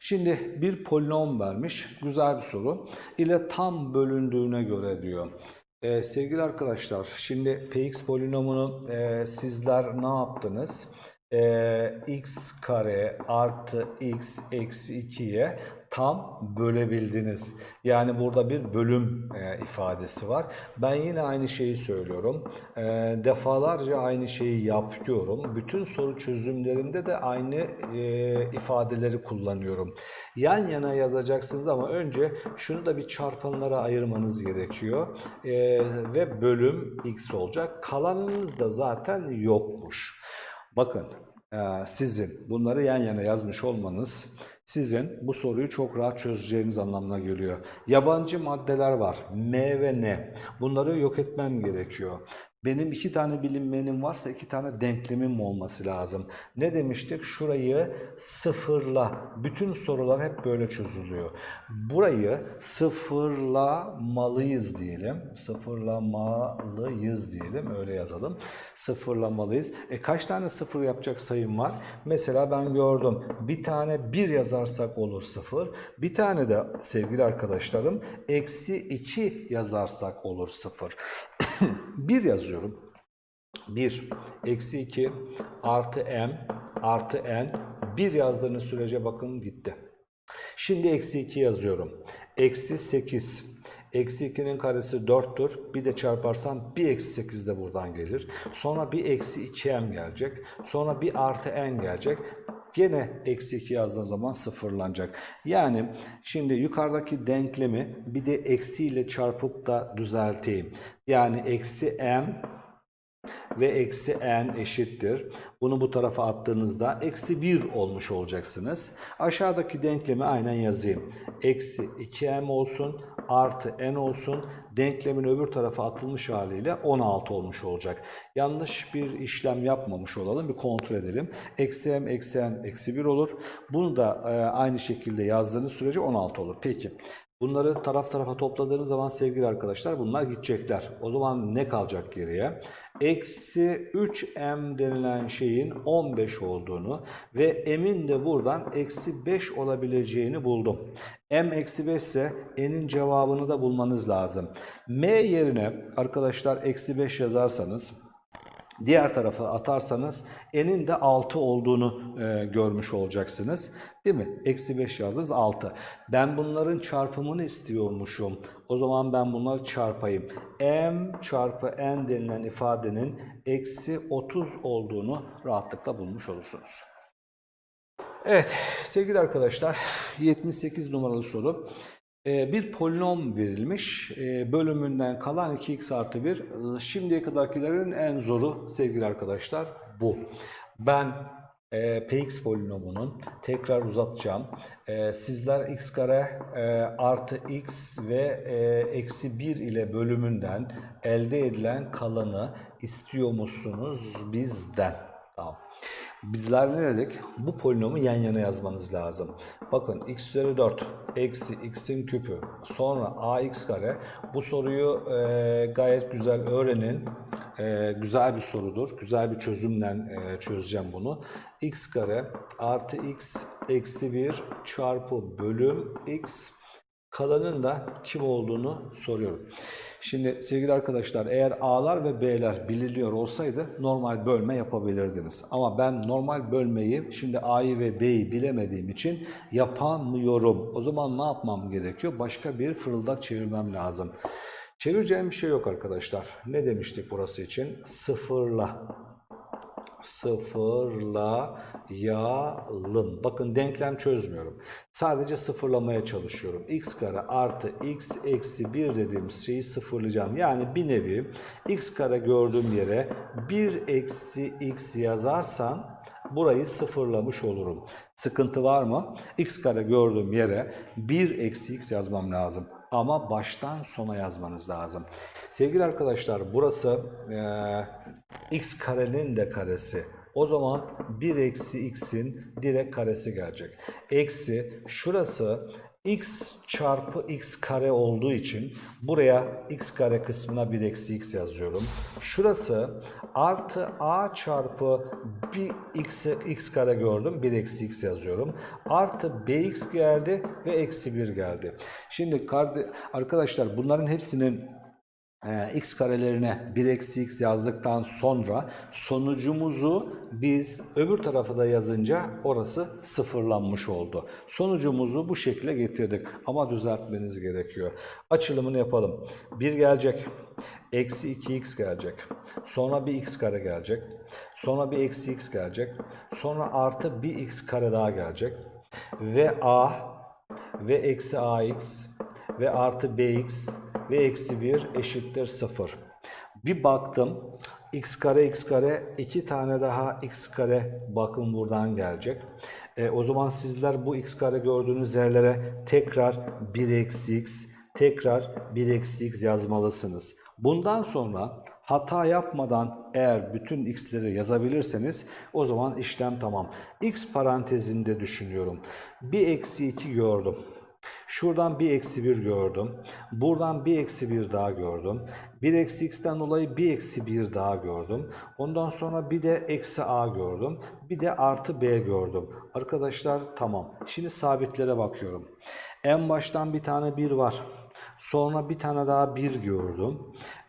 Şimdi bir polinom vermiş. Güzel bir soru. İle tam bölündüğüne göre diyor. Ee, sevgili arkadaşlar, şimdi px polinomunu e, sizler ne yaptınız? Ee, x kare artı x eksi 2'ye tam bölebildiniz. Yani burada bir bölüm e, ifadesi var. Ben yine aynı şeyi söylüyorum. E, defalarca aynı şeyi yapıyorum. Bütün soru çözümlerimde de aynı e, ifadeleri kullanıyorum. Yan yana yazacaksınız ama önce şunu da bir çarpanlara ayırmanız gerekiyor. Ve bölüm x olacak. Kalanınız da zaten yokmuş. Bakın sizin bunları yan yana yazmış olmanız sizin bu soruyu çok rahat çözeceğiniz anlamına geliyor. Yabancı maddeler var. M ve N. Bunları yok etmem gerekiyor. Benim iki tane bilinmeyenim varsa iki tane denklemim olması lazım. Ne demiştik? Şurayı sıfırla. Bütün sorular hep böyle çözülüyor. Burayı sıfırlamalıyız diyelim. Sıfırlamalıyız diyelim. Öyle yazalım. Sıfırlamalıyız. E kaç tane sıfır yapacak sayım var? Mesela ben gördüm. Bir tane bir yazarsak olur sıfır. Bir tane de sevgili arkadaşlarım eksi iki yazarsak olur sıfır. bir yazıyorum. 1 eksi 2 artı m artı n 1 yazdığınız sürece bakın gitti. Şimdi eksi 2 yazıyorum. Eksi 8. Eksi 2'nin karesi 4'tür. Bir de çarparsam bir eksi 8 de buradan gelir. Sonra bir eksi 2m gelecek. Sonra bir artı n gelecek. Gene eksi 2 yazdığın zaman sıfırlanacak. Yani şimdi yukarıdaki denklemi bir de eksiyle çarpıp da düzelteyim. Yani eksi m ve eksi n eşittir. Bunu bu tarafa attığınızda eksi 1 olmuş olacaksınız. Aşağıdaki denklemi aynen yazayım. Eksi 2m olsun artı n olsun. Denklemin öbür tarafa atılmış haliyle 16 olmuş olacak. Yanlış bir işlem yapmamış olalım. Bir kontrol edelim. Eksi m eksi n eksi 1 olur. Bunu da e, aynı şekilde yazdığınız sürece 16 olur. Peki. Bunları taraf tarafa topladığınız zaman sevgili arkadaşlar bunlar gidecekler. O zaman ne kalacak geriye? Eksi 3m denilen şeyin 15 olduğunu ve m'in de buradan eksi 5 olabileceğini buldum. m eksi 5 ise n'in cevabını da bulmanız lazım. m yerine arkadaşlar eksi 5 yazarsanız Diğer tarafa atarsanız n'in de 6 olduğunu e, görmüş olacaksınız. Değil mi? Eksi 5 yazdınız 6. Ben bunların çarpımını istiyormuşum. O zaman ben bunları çarpayım. m çarpı n denilen ifadenin eksi 30 olduğunu rahatlıkla bulmuş olursunuz. Evet sevgili arkadaşlar 78 numaralı soru. Ee, Bir polinom verilmiş. Ee, Bölümünden kalan 2x artı 1. Ee, Şimdiye kadarkilerin en zoru sevgili arkadaşlar bu. Ben e, px polinomunun tekrar uzatacağım. Sizler x kare e, artı x ve e, eksi 1 ile bölümünden elde edilen kalanı istiyor musunuz bizden? Tamam. Bizler ne dedik? Bu polinomu yan yana yazmanız lazım. Bakın x üzeri 4 eksi x'in küpü sonra ax kare. Bu soruyu e, gayet güzel öğrenin. E, güzel bir sorudur. Güzel bir çözümle e, çözeceğim bunu. x kare artı x eksi 1 çarpı bölüm x Kalanın da kim olduğunu soruyorum. Şimdi sevgili arkadaşlar eğer A'lar ve B'ler biliniyor olsaydı normal bölme yapabilirdiniz. Ama ben normal bölmeyi şimdi A'yı ve B'yi bilemediğim için yapamıyorum. O zaman ne yapmam gerekiyor? Başka bir fırıldak çevirmem lazım. Çevireceğim bir şey yok arkadaşlar. Ne demiştik burası için? Sıfırla sıfırlayalım. Bakın denklem çözmüyorum. Sadece sıfırlamaya çalışıyorum. x kare artı x eksi 1 dediğimiz şeyi sıfırlayacağım. Yani bir nevi x kare gördüğüm yere 1 eksi x yazarsam burayı sıfırlamış olurum. Sıkıntı var mı? x kare gördüğüm yere 1 eksi x yazmam lazım. Ama baştan sona yazmanız lazım. Sevgili arkadaşlar burası e, x karenin de karesi. O zaman 1 eksi x'in direkt karesi gelecek. Eksi şurası x çarpı x kare olduğu için buraya x kare kısmına 1 eksi x yazıyorum. Şurası artı a çarpı bir x, x kare gördüm. 1 eksi x yazıyorum. Artı bx geldi ve eksi 1 geldi. Şimdi arkadaşlar bunların hepsinin x karelerine 1 eksi x yazdıktan sonra sonucumuzu biz öbür tarafa da yazınca orası sıfırlanmış oldu. Sonucumuzu bu şekilde getirdik ama düzeltmeniz gerekiyor. Açılımını yapalım. 1 gelecek. Eksi 2x gelecek. Sonra bir x kare gelecek. Sonra bir eksi x gelecek. Sonra artı bir x kare daha gelecek. Ve a ve eksi ax ve artı bx ve eksi 1 eşittir 0. Bir baktım x kare x kare iki tane daha x kare bakın buradan gelecek. E, o zaman sizler bu x kare gördüğünüz yerlere tekrar 1 eksi x tekrar 1 eksi x yazmalısınız. Bundan sonra hata yapmadan eğer bütün x'leri yazabilirseniz o zaman işlem tamam. x parantezinde düşünüyorum. 1 eksi 2 gördüm. Şuradan bir eksi 1 gördüm. Buradan bir eksi 1 daha gördüm. 1 eksi x'ten dolayı bir eksi 1 daha gördüm. Ondan sonra bir de eksi a gördüm. Bir de artı b gördüm. Arkadaşlar tamam. Şimdi sabitlere bakıyorum. En baştan bir tane 1 var. Sonra bir tane daha 1 gördüm.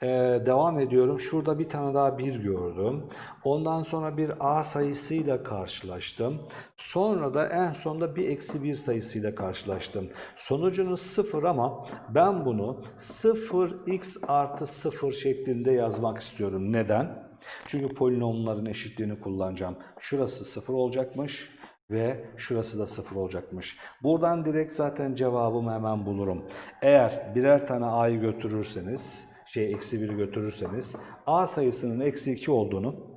Ee, devam ediyorum. Şurada bir tane daha 1 gördüm. Ondan sonra bir a sayısıyla karşılaştım. Sonra da en sonda bir eksi 1 sayısıyla karşılaştım. Sonucunuz 0 ama ben bunu 0x artı 0 şeklinde yazmak istiyorum. Neden? Çünkü polinomların eşitliğini kullanacağım. Şurası 0 olacakmış ve şurası da 0 olacakmış. Buradan direkt zaten cevabımı hemen bulurum. Eğer birer tane a'yı götürürseniz, şey eksi 1'i götürürseniz a sayısının eksi 2 olduğunu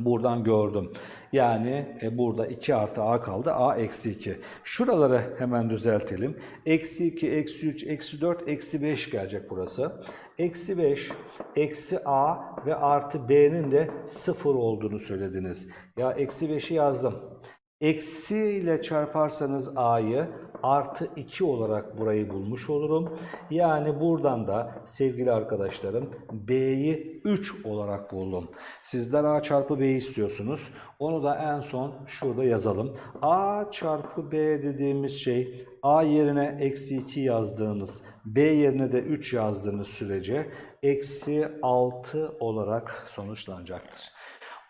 Buradan gördüm. Yani e, burada 2 artı a kaldı. a eksi 2. Şuraları hemen düzeltelim. Eksi 2, eksi 3, eksi 4, eksi 5 gelecek burası. Eksi 5, eksi a ve artı b'nin de 0 olduğunu söylediniz. Ya eksi 5'i yazdım. Eksi ile çarparsanız a'yı artı 2 olarak burayı bulmuş olurum. Yani buradan da sevgili arkadaşlarım b'yi 3 olarak buldum. Sizler a çarpı b'yi istiyorsunuz. Onu da en son şurada yazalım. a çarpı b dediğimiz şey a yerine eksi 2 yazdığınız, b yerine de 3 yazdığınız sürece eksi 6 olarak sonuçlanacaktır.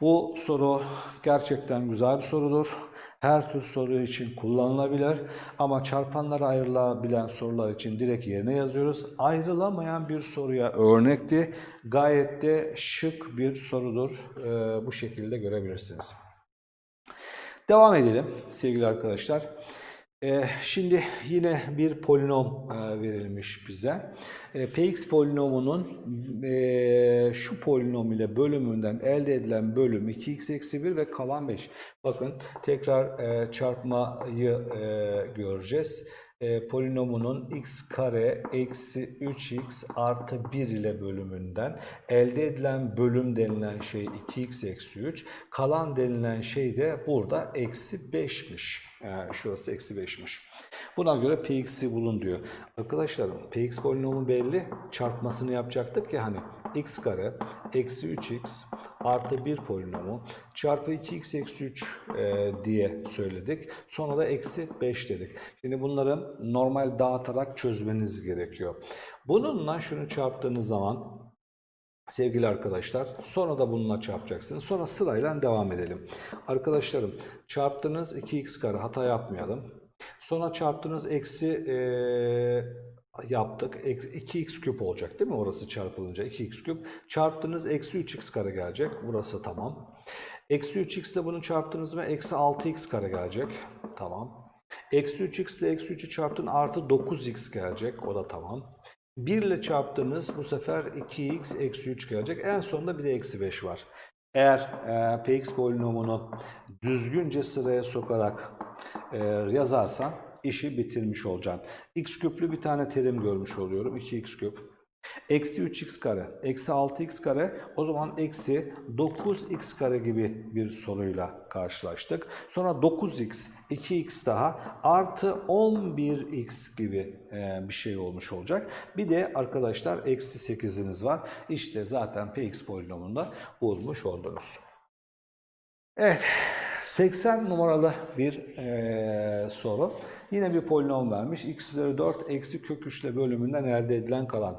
Bu soru gerçekten güzel bir sorudur. Her tür soru için kullanılabilir ama çarpanlara ayrılabilen sorular için direkt yerine yazıyoruz. Ayrılamayan bir soruya örnekti. Gayet de şık bir sorudur. Ee, bu şekilde görebilirsiniz. Devam edelim sevgili arkadaşlar. Ee, şimdi yine bir polinom e, verilmiş bize. E, Px polinomunun şu polinom ile bölümünden elde edilen bölüm 2x eksi 1 ve kalan 5. Bakın tekrar çarpmayı göreceğiz. E, polinomunun x kare eksi 3x artı 1 ile bölümünden elde edilen bölüm denilen şey 2x eksi 3. Kalan denilen şey de burada eksi 5'miş. Yani şurası eksi 5'miş. Buna göre px'i bulun diyor. Arkadaşlar px polinomu belli. Çarpmasını yapacaktık ya hani x kare eksi 3x artı 1 polinomu çarpı 2x eksi 3 e, diye söyledik. Sonra da eksi 5 dedik. Şimdi bunları normal dağıtarak çözmeniz gerekiyor. Bununla şunu çarptığınız zaman Sevgili arkadaşlar, sonra da bununla çarpacaksınız. Sonra sırayla devam edelim. Arkadaşlarım, çarptığınız 2x kare hata yapmayalım. Sonra çarptığınız eksi eee, yaptık. Eksi 2x küp olacak değil mi? Orası çarpılınca 2x küp. Çarptığınız eksi 3x kare gelecek. Burası tamam. Eksi 3x ile bunu çarptığınız mı? Eksi 6x kare gelecek. Tamam. Eksi 3x ile eksi 3'ü çarptın artı 9x gelecek. O da tamam. 1 ile çarptığınız bu sefer 2x eksi 3 gelecek. En sonunda bir de eksi 5 var. Eğer e, px polinomunu düzgünce sıraya sokarak e, yazarsan işi bitirmiş olacaksın. x küplü bir tane terim görmüş oluyorum. 2x küp. Eksi 3x kare, eksi 6x kare o zaman eksi 9x kare gibi bir soruyla karşılaştık. Sonra 9x, 2x daha artı 11x gibi e, bir şey olmuş olacak. Bir de arkadaşlar eksi 8'iniz var. İşte zaten px polinomunda bulmuş oldunuz. Evet, 80 numaralı bir eee, soru. Yine bir polinom vermiş. x üzeri 4 eksi kök 3 ile bölümünden elde edilen kalan.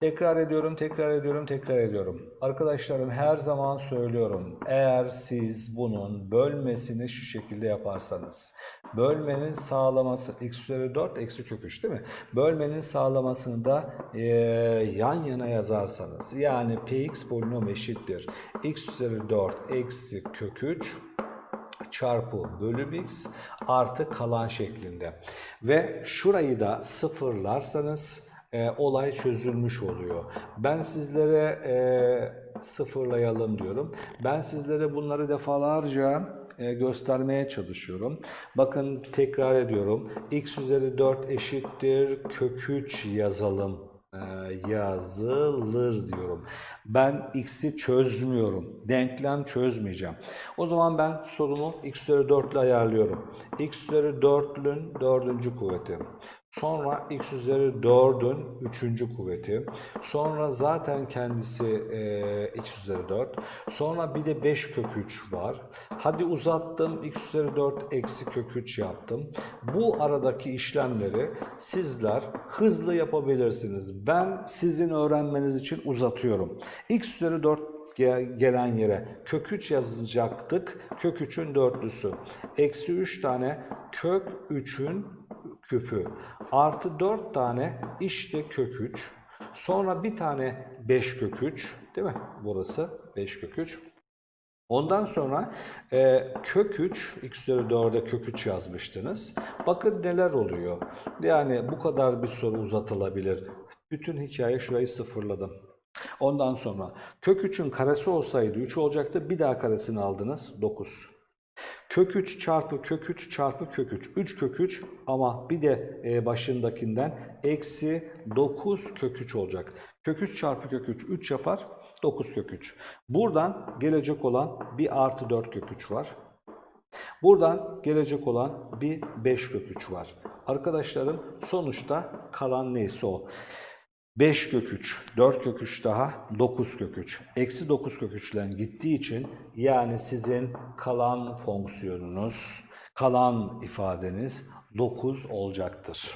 Tekrar ediyorum, tekrar ediyorum, tekrar ediyorum. Arkadaşlarım her zaman söylüyorum. Eğer siz bunun bölmesini şu şekilde yaparsanız. Bölmenin sağlaması x üzeri 4 eksi kök 3 değil mi? Bölmenin sağlamasını da eee, yan yana yazarsanız. Yani px polinom eşittir. x üzeri 4 eksi kök 3 çarpı bölü x artı kalan şeklinde. Ve şurayı da sıfırlarsanız e, olay çözülmüş oluyor. Ben sizlere e, sıfırlayalım diyorum. Ben sizlere bunları defalarca e, göstermeye çalışıyorum. Bakın tekrar ediyorum. x üzeri 4 eşittir kök 3 yazalım yazılır diyorum. Ben x'i çözmüyorum. Denklem çözmeyeceğim. O zaman ben sorumu x üzeri 4 ile ayarlıyorum. x üzeri 4'ün dördüncü kuvveti. Sonra x üzeri 4'ün üçüncü kuvveti. Sonra zaten kendisi e, x üzeri 4. Sonra bir de 5 kök 3 var. Hadi uzattım. x üzeri 4 eksi kök 3 yaptım. Bu aradaki işlemleri sizler hızlı yapabilirsiniz. Ben sizin öğrenmeniz için uzatıyorum. x üzeri 4 ge- gelen yere kök 3 yazacaktık. Kök 3'ün dörtlüsü. Eksi 3 tane kök 3'ün küpü. Artı 4 tane işte kök 3. Sonra bir tane 5 kök 3. Değil mi? Burası 5 kök 3. Ondan sonra e, kök 3, x üzeri 4'e kök 3 yazmıştınız. Bakın neler oluyor. Yani bu kadar bir soru uzatılabilir. Bütün hikaye şurayı sıfırladım. Ondan sonra kök 3'ün karesi olsaydı 3 olacaktı. Bir daha karesini aldınız 9. Kök 3 çarpı kök 3 çarpı kök 3. 3 kök 3 ama bir de e, başındakinden eksi 9 kök 3 olacak. Kök 3 çarpı kök 3 3 yapar. 9 kök 3. Buradan gelecek olan bir artı 4 kök 3 var. Buradan gelecek olan bir 5 kök 3 var. Arkadaşlarım sonuçta kalan neyse o. 5 kök 3, 4 kök 3 daha 9 kök 3. Eksi 9 kök 3 ile gittiği için yani sizin kalan fonksiyonunuz, kalan ifadeniz 9 olacaktır.